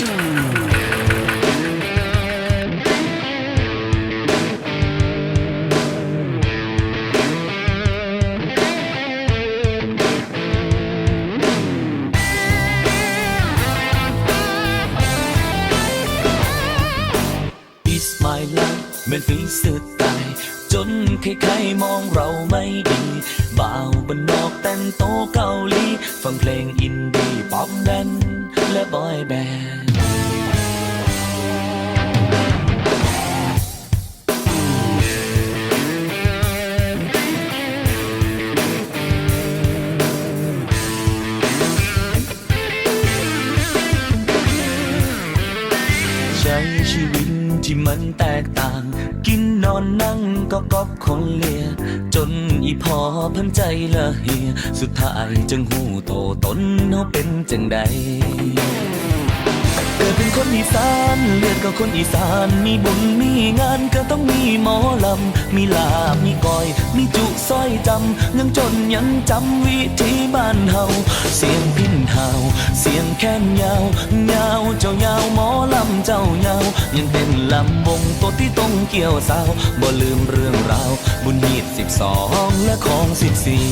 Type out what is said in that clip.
Is my life เหมือนฟรีสไตล์จนใครๆมองเราไม่ดีบ่าวบนนอกแต่งโตเกาหลี ฟังเพลงอินดี้ป๊อปแดนและบอยแบนด์ ชีวิตที่มันแตกต่าง กินนอนนั่งก็กอบคนเลีย จนอีพอพันใจละเฮีย สุดท้ายจึงหูโตตนเฮาเป็นจังใดเกิดเป็นคนอีสานเลือดก็คนอีสาน มีบุญมีงานก็ต้องมีหมอลำ มีลาบมีก้อย มีจุสร้อยจำ ยังจนยังจำวิธีบ้านเฮา เสียงพินเฮาเสียงแค้นยาวยาวเจ้า เจ้าเงายังเป็นลำวงตัวที่ต้องเกี่ยวสาวบ่ลืมเรื่องราว บุญหีดสิบสองและของสิบสี่